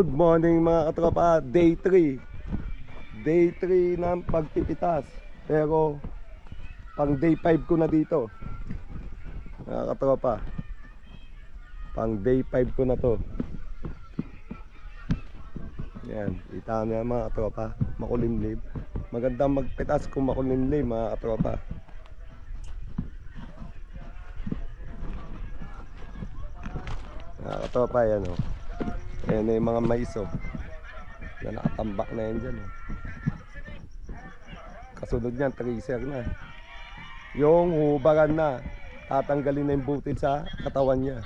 Good morning mga katropa, day 3 Day 3 ng pagpipitas. Pero Pang day 5 ko na dito. Mga katropa. Pang day 5 ko na to. Yan, kita niya mga katropa. Makulimlim. Magandang magpitas kung makulimlim mga katropa. Mga katropa yan o Ayan na yung mga mais oh. Na nakatambak na yan dyan oh. Kasunod niyan, tracer na. Yung hubaran na. Tatanggalin na yung butil sa katawan niya.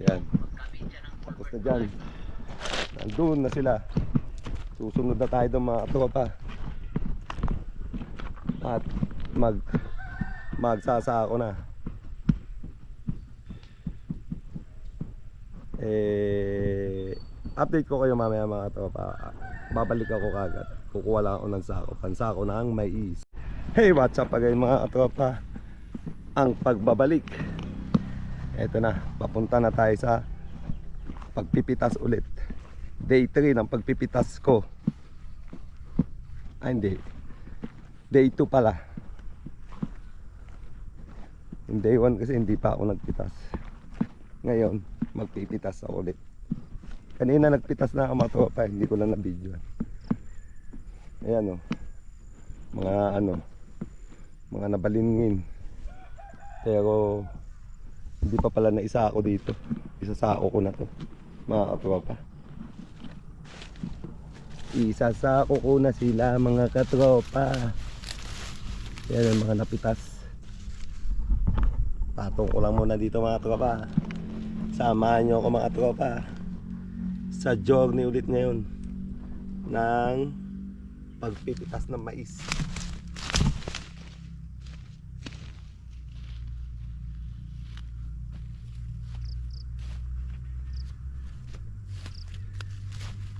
Ayan. Tapos na dyan. Nandun na sila. Susunod na tayo doon mga tropa. At mag magsasako na. Eh update ko kayo mamaya mga tropa. Babalik ako kagad. Kukuha lang ako ng sako. Pansako ng mais hey what's up again mga tropa? Ang pagbabalik. Eto na papunta na tayo sa pagpipitas ulit. Day 3 ng pagpipitas ko. Ah hindi. Day 2 pala. Yung day 1 kasi hindi pa ako nagpitas ngayon magpipitas ako ulit. Kanina nagpitas na ako mga tropa hindi ko lang na video ayan o mga ano mga nabalingin. Pero hindi pa pala na isa ako dito. Isasako ko na to mga katropa isasako ko na sila mga katropa. Yan mga napitas. Patong ko lang muna dito mga tropa Samahan nyo ako mga tropa Sa journey ulit ngayon Ng Pagpipitas ng mais.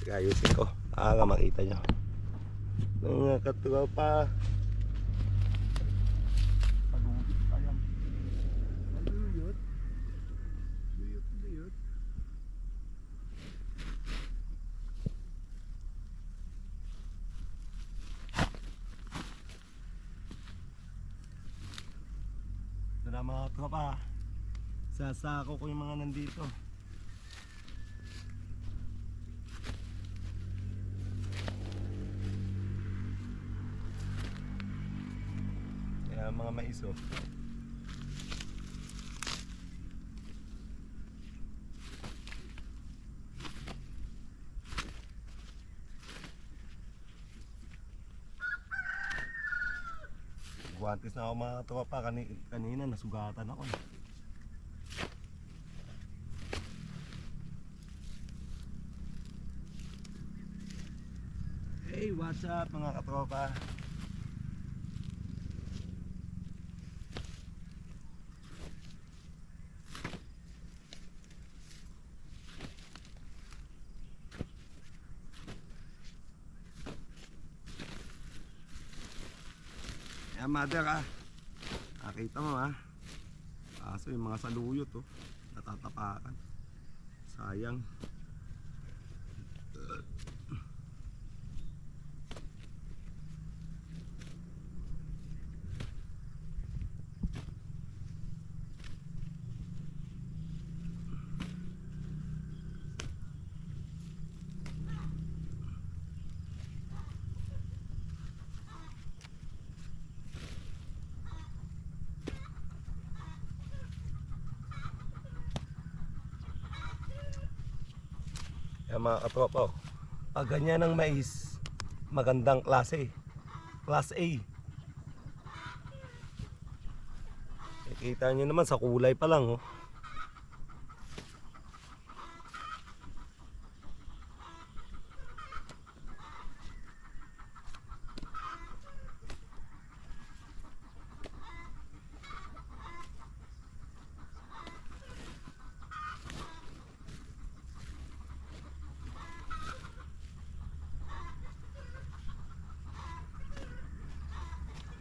Ayusin ko Para makita nyo Mga katropa Palubit pa yan Paluyot Luyot, luyot. Ito na mga tropa. Sasako ko yung mga nandito. Kaya mga mais oh. Guwantes na ako mga tropa Kani, kanina nasugatan ako. Hey, what's up mga katropa? Mother ah. Nakita mo ah. Kaso yung mga saluyot oh Natatapakan. Sayang Yan mga katropa oh. Pag ganyan ang mais Magandang klase Class A Kita nyo naman sa kulay pa lang oh.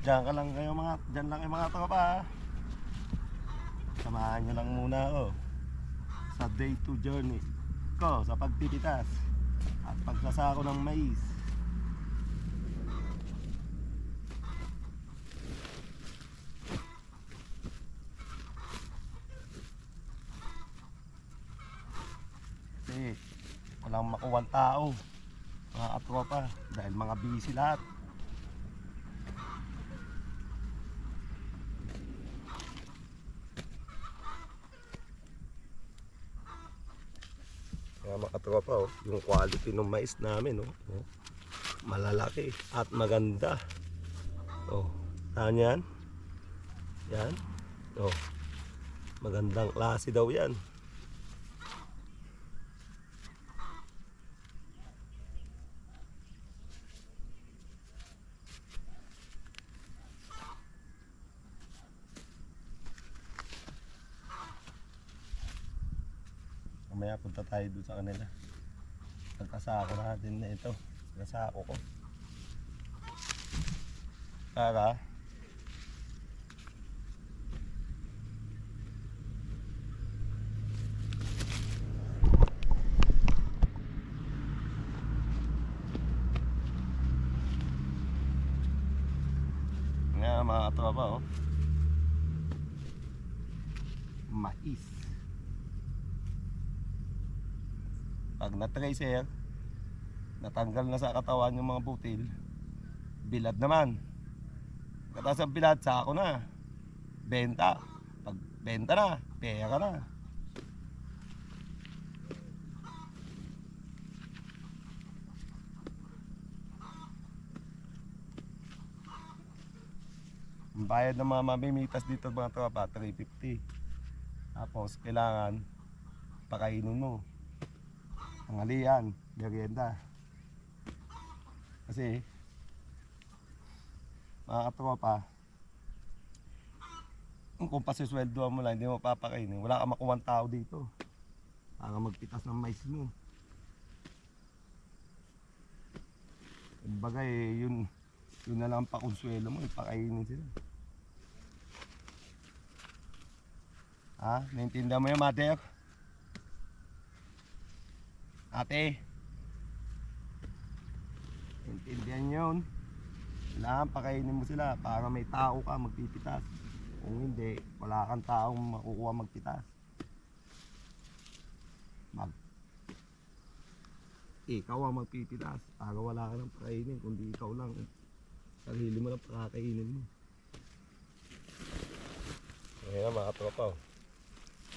Diyan ka lang kayo mga, diyan lang kayo mga tropa ha. Samahan nyo lang muna ako Sa day 2 journey ko sa pagpipitas at pagsasako ng mais. Kasi walang makuwang tao mga katropa dahil mga busy lahat. Mga katropa, oh, yung quality ng mais namin, oh, oh, malalaki at maganda. Oh, saan yan? Yan. Oh, magandang klase daw yan. Mamaya punta tayo doon sa kanila. Pagkasako natin na ito. Pagkasako ko. Para nga mga tropa oh. Mais. Pag na-tracer, natanggal na sa katawan yung mga butil, bilad naman. Katas ang bilad, sako na. Benta. Pag benta na, pera na. Ang bayad ng mga mamimitas dito mga tropa, 350. Tapos, kailangan pakainin mo pangalian, merienda. Kasi, mga katropa, kung pasisweldoan mo lang, hindi mo papakainin, wala ka makuha tao dito. Para magpitas ng mais mo. Kumbaga eh, yun, yun na lang ang pakonsuelo mo, ipakainin sila. Ha? Naintindihan mo yun, mother? Ate. Intindihan yun. Kailangan pakainin mo sila para may tao ka magpipitas. Kung hindi, wala kang taong makukuha magpitas. Mag ikaw ang magpipitas para wala ka ng pakainin kundi ikaw lang sarili mo lang pakakainin mo ngayon mga tropa oh.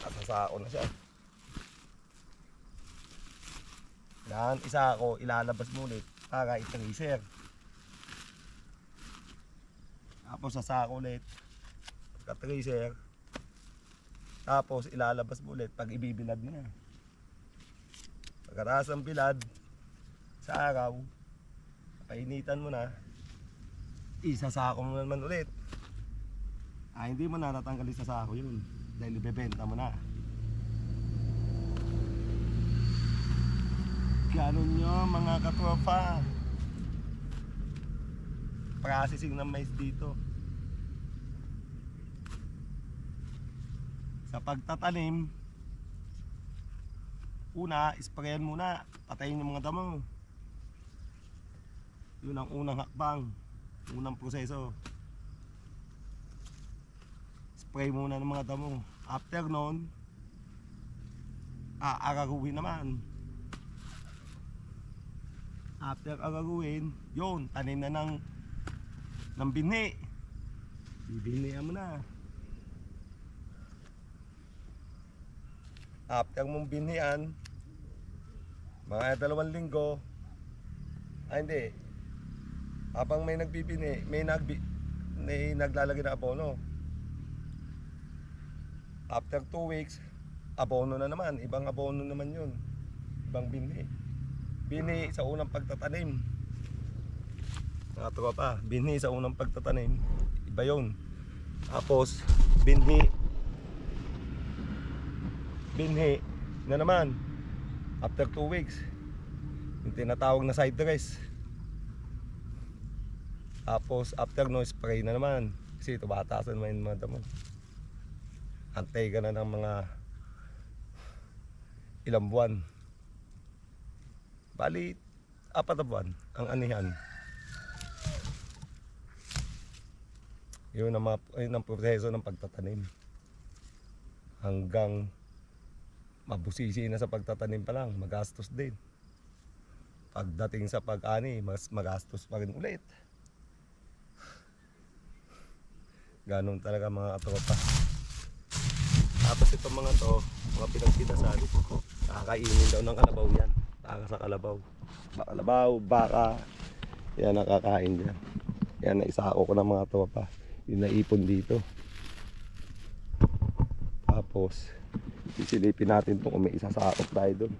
Nasasako na siya Yan, isa ako, ilalabas ulit para i-tracer. Tapos sasako ulit. Pagka-tracer. Tapos ilalabas mo ulit pag ibibilad mo na. Pagkataas ng bilad, sa araw, painitan mo na, isasako mo naman ulit. Ah, hindi mo na natanggal yung sasako yun. Dahil ibebenta mo na. Ganon nyo mga katropa? Processing ng mais dito. Sa pagtatanim Una, sprayan muna. Patayin yung mga damo. Yun ang unang hakbang. Unang proseso. Spray muna ng mga damo. After nun Aararuhin naman after ang gagawin, yun, tanim na ng ng binhi. Bibinihan mo na. After mong binhian, mga dalawang linggo, ay hindi, habang may nagbibini, may, nagbi, may naglalagay na abono. After 2 weeks, abono na naman, ibang abono naman yun. Ibang binhi bini sa unang pagtatanim. Mga tropa binhi sa unang pagtatanim. Iba yun. Tapos binhi. Binhi na naman. After 2 weeks yung tinatawag na side dress tapos after no spray na naman. Kasi tumatasan naman yung mga damo antay ka na ng mga ilang buwan Bali, apat na buwan ang anihan. Yun ang, mga, yun ang proseso ng pagtatanim. Hanggang mabusisi na sa pagtatanim pa lang, magastos din. Pagdating sa pag-ani, mas magastos pa rin ulit. Ganon talaga mga katropa. Tapos itong mga to, mga pinagpitasan, kakainin daw ng kalabaw yan. Para sa kalabaw. Ba- Kalabaw, baka, yan nakakain dyan. Yan, naisako ko ng mga tropa. Yung naipon dito. Tapos, sisilipin natin to kung may isasakop tayo doon.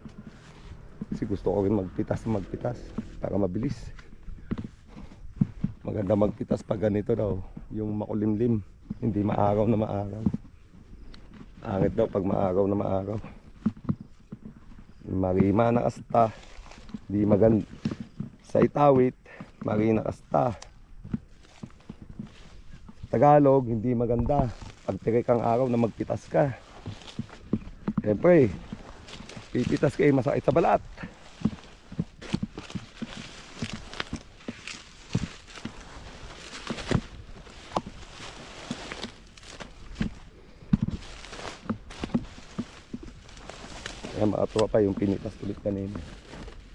Kasi gusto ko rin magpitas magpitas para mabilis. Maganda magpitas pag ganito daw. Yung makulimlim, hindi maaraw na maaraw. Angit daw pag maaraw na maaraw. Marima na kasta. Di maganda. Sa itawit, marina kasta. Tagalog, hindi maganda. Pag tirik ang araw na magpitas ka. Siyempre, pipitas ka eh, masakit sa balat. Mga tropa yung pinitas ulit kanina.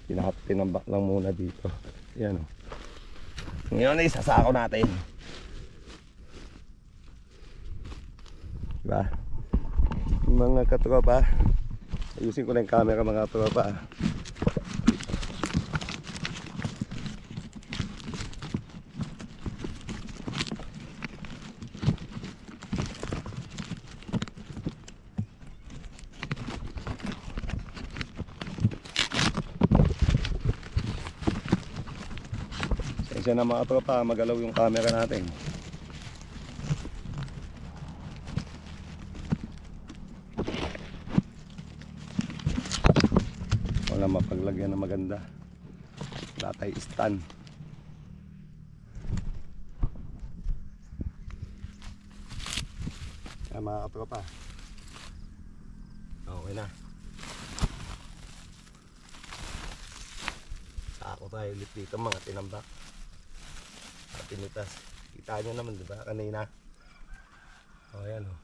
Pinahat tinambak lang muna dito. Yan o. Ngayon ay sasako natin. Diba? Mga katropa. Ayusin ko na yung camera mga tropa. Kaya na mga tropa, magalaw yung camera natin. Wala mapaglagyan na maganda. Latay stand. Kaya mga katropa. Okay na. Ako tayo ulit dito mga tinambak. Pinitas. Kita nyo naman diba kanina. O ayan o.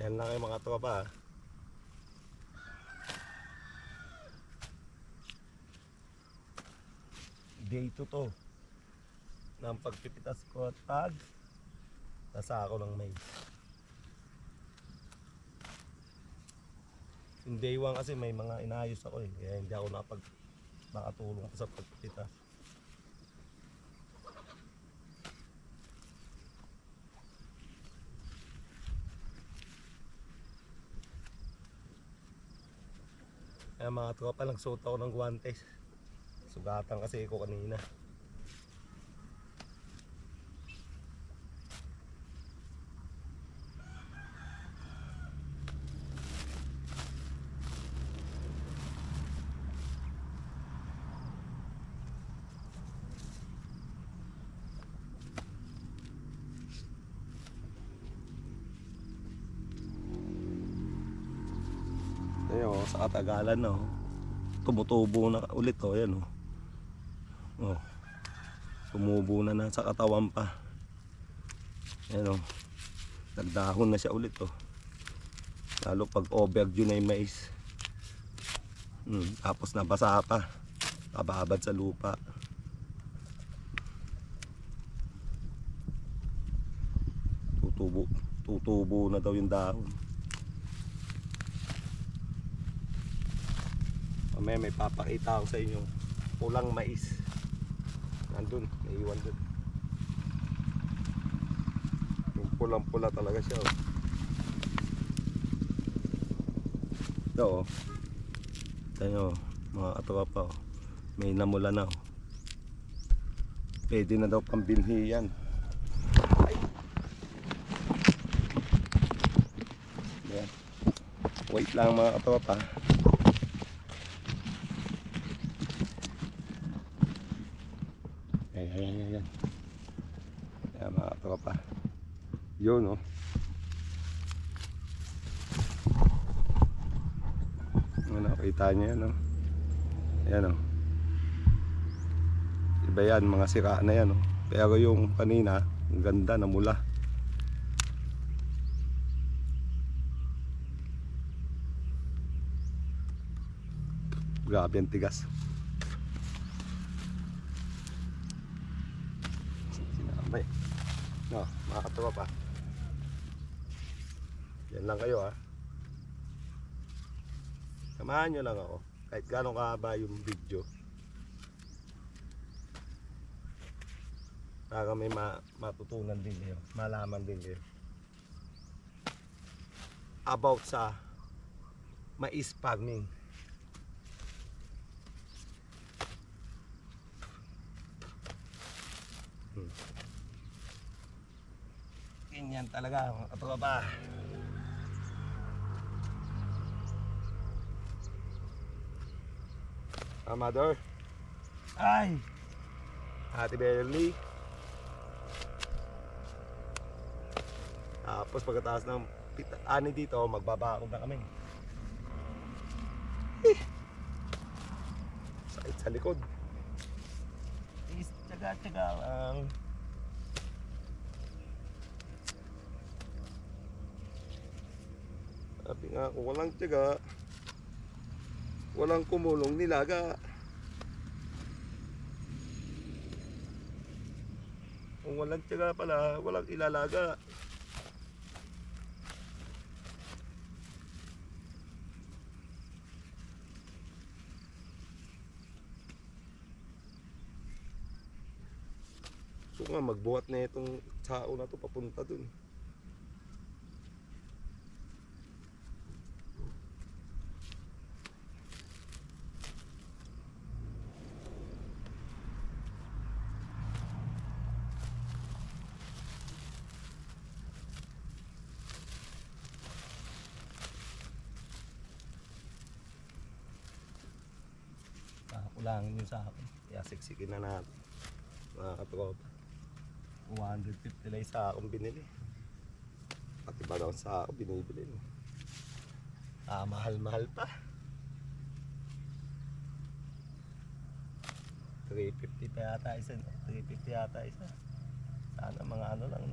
Yan lang kayo mga tropa. ah. Day 2 to. Ng pagpipitas ko at tag. Nasa ako ng mais. Yung day 1 kasi may mga inayos ako eh. Kaya hindi ako nakapag nakatulong sa pagpipitas. Mga tropa, nagsuot ako ng guwantes. Sugatan kasi ako kanina. Katagalan na oh. Tumutubo na ulit oh, ayan oh. Oh. Tumubo na na sa katawan pa. Ayan oh. Nagdahon na siya ulit oh. Lalo pag overdue na yung mais. Hmm, tapos nabasa pa. Kababad sa lupa. Tutubo, tutubo na daw yung dahon. Mamaya may papakita ako sa inyo pulang mais na Andun, naiwan dun. Yung pulang-pula talaga siya. Oh. Ito oh. Tayo, mga katropa oh. May namula na oh. Pwede na daw pambinhi yan. Wait lang mga katropa. Ayan, ayan, ayan, ayan. Ayan mga katropa. Yun oh. Ano nakita niyo yan oh. Ayan oh. Iba yan, mga sira na yan oh. Pero yung kanina, ang ganda na mula. Grabe ang tigas. Sinamay. No, mga katuwa pa. Yan lang kayo ha. Samahan nyo lang ako. Kahit gano'ng kahaba yung video. Para may ma matutunan din kayo. Malaman din kayo. About sa mais farming. Hmm. Ganyan talaga mga katropa. Amador. Ay! Ate Beverly. Tapos pagkatapos ng ani dito, magbabakod na kami. Eh. Sakit sa likod. Is tsaga-tsaga lang. Sabi nga walang tsaga, walang kumulong nilaga. Kung walang tsaga pala, walang ilalaga. So nga, magbuhat na itong sao na to papunta dun. Kakulangin yung sa akin. Kaya siksikin na natin. Mga katropa. 150 lang sa akong binili. Pati ba daw sa ako binibili. Ah, mahal-mahal pa. 350 pa yata isa. No? 350 yata isa. Sana mga ano lang.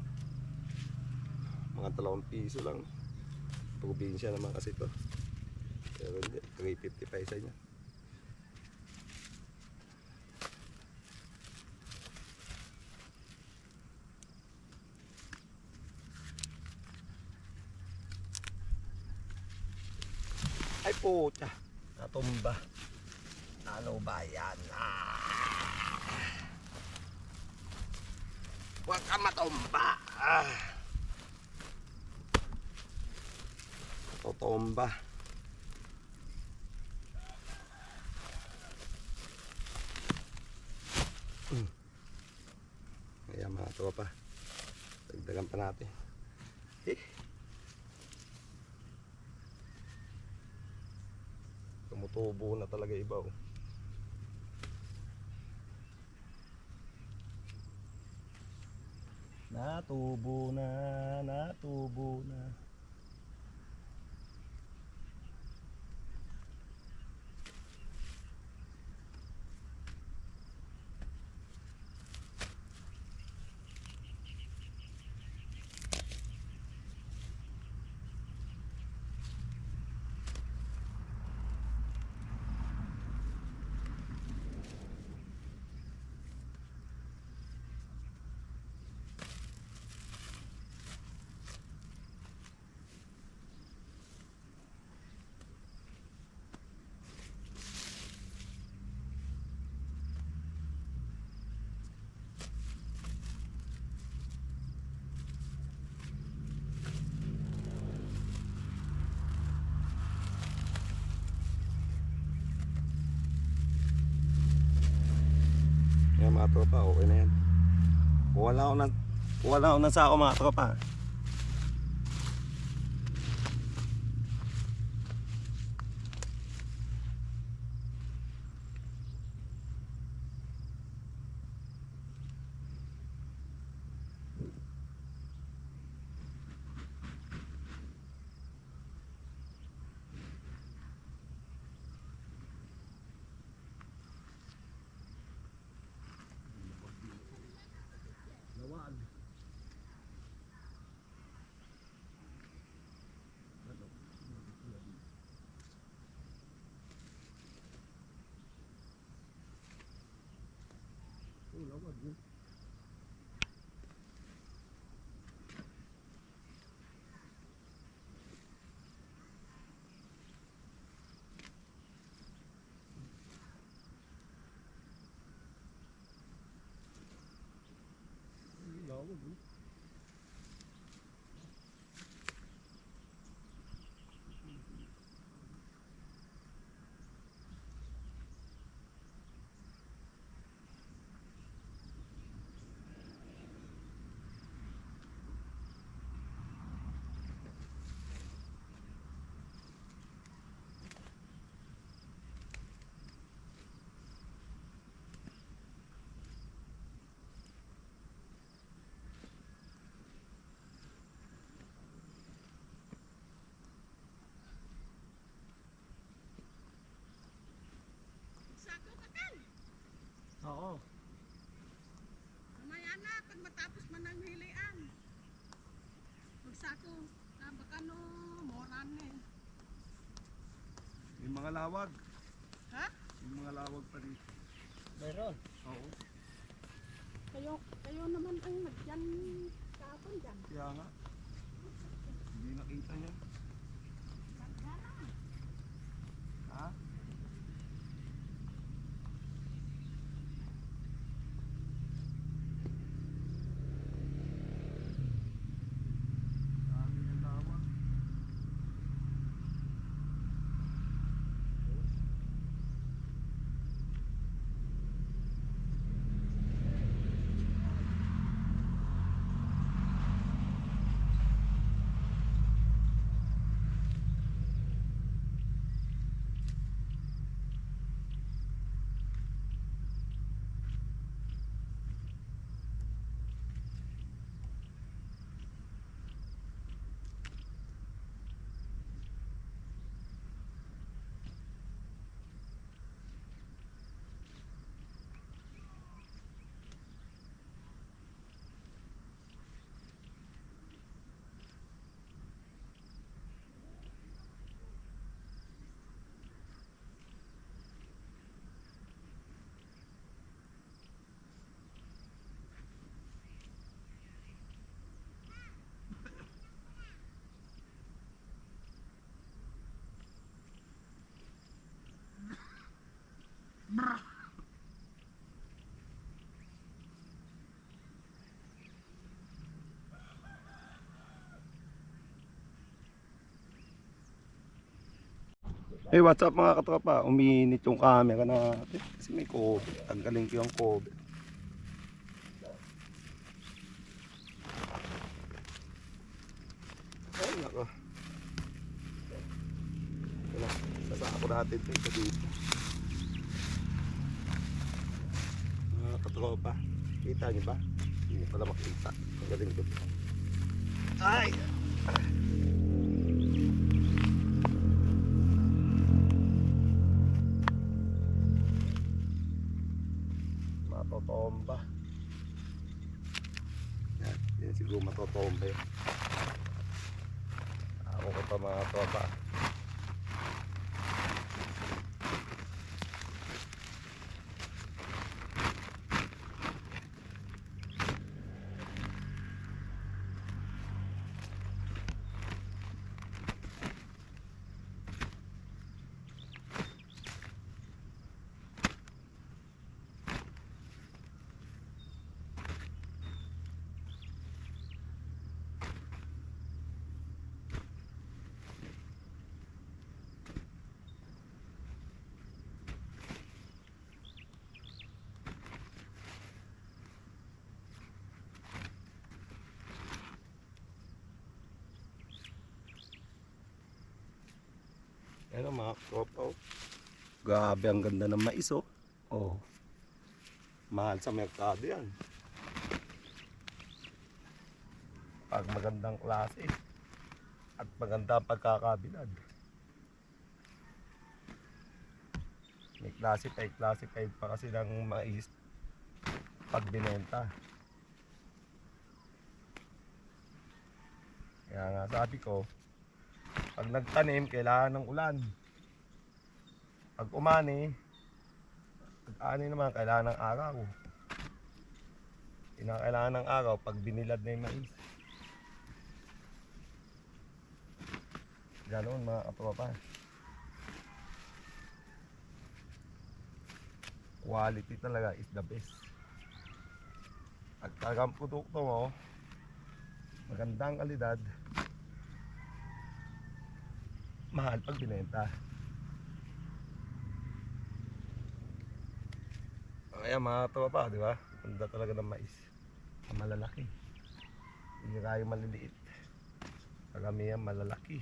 Mga dalawang piso lang. Probinsya naman kasi to. Pero hindi, 350 pa isa niya. Puta. Natumba. Ano ba yan? Ah. Huwag ka matumba. Ah. Totomba. Mm. Ayan mga tropa. Dagdagan pa natin. Eh. Tumutubo na talaga iba oh. Natubo na, natubo na. Mga tropa, okay na yan. Lang ako ng, lang ako ng sako mga tropa. Tem logo adiante. logo, viu? Ah, baka no, moran eh. May mga lawag. Ha? May mga lawag pa dito. Meron. Oo. Kayo, kayo naman ang nagyan kahapon dyan. Kaya nga. Hindi nakita niya. Ha? Dami ng lawag. Hey, what's up mga katropa? Umiinit yung camera natin kasi may COVID. Tanggalin ko yung COVID. Ay, nako. Sasako natin ito dito. Mga katropa, kita niyo ba? Hindi pala makita. Tanggalin ko. Ay! matotomba yan, yan siguro matotomba yun ako ko pa mga tropa Ayan mga tropa oh. Grabe ang ganda ng mais oh. Oh. Mahal sa merkado yan. Pag magandang klase at maganda pagkakabilad. May classified, classified pa kasi ng mais pag binenta. Kaya nga sabi ko, pag nagtanim, kailangan ng ulan. Pag umani, pag ani naman, kailangan ng araw. Kinakailangan ng araw pag binilad na yung mais. Ganon mga katropa. Quality talaga is the best. Pag talagang produkto mo, magandang kalidad, mahal pag binenta. Kaya mga tropa, di ba? Ganda talaga ng mais. Malalaki. Hindi kaya maliliit. Karamihan malalaki.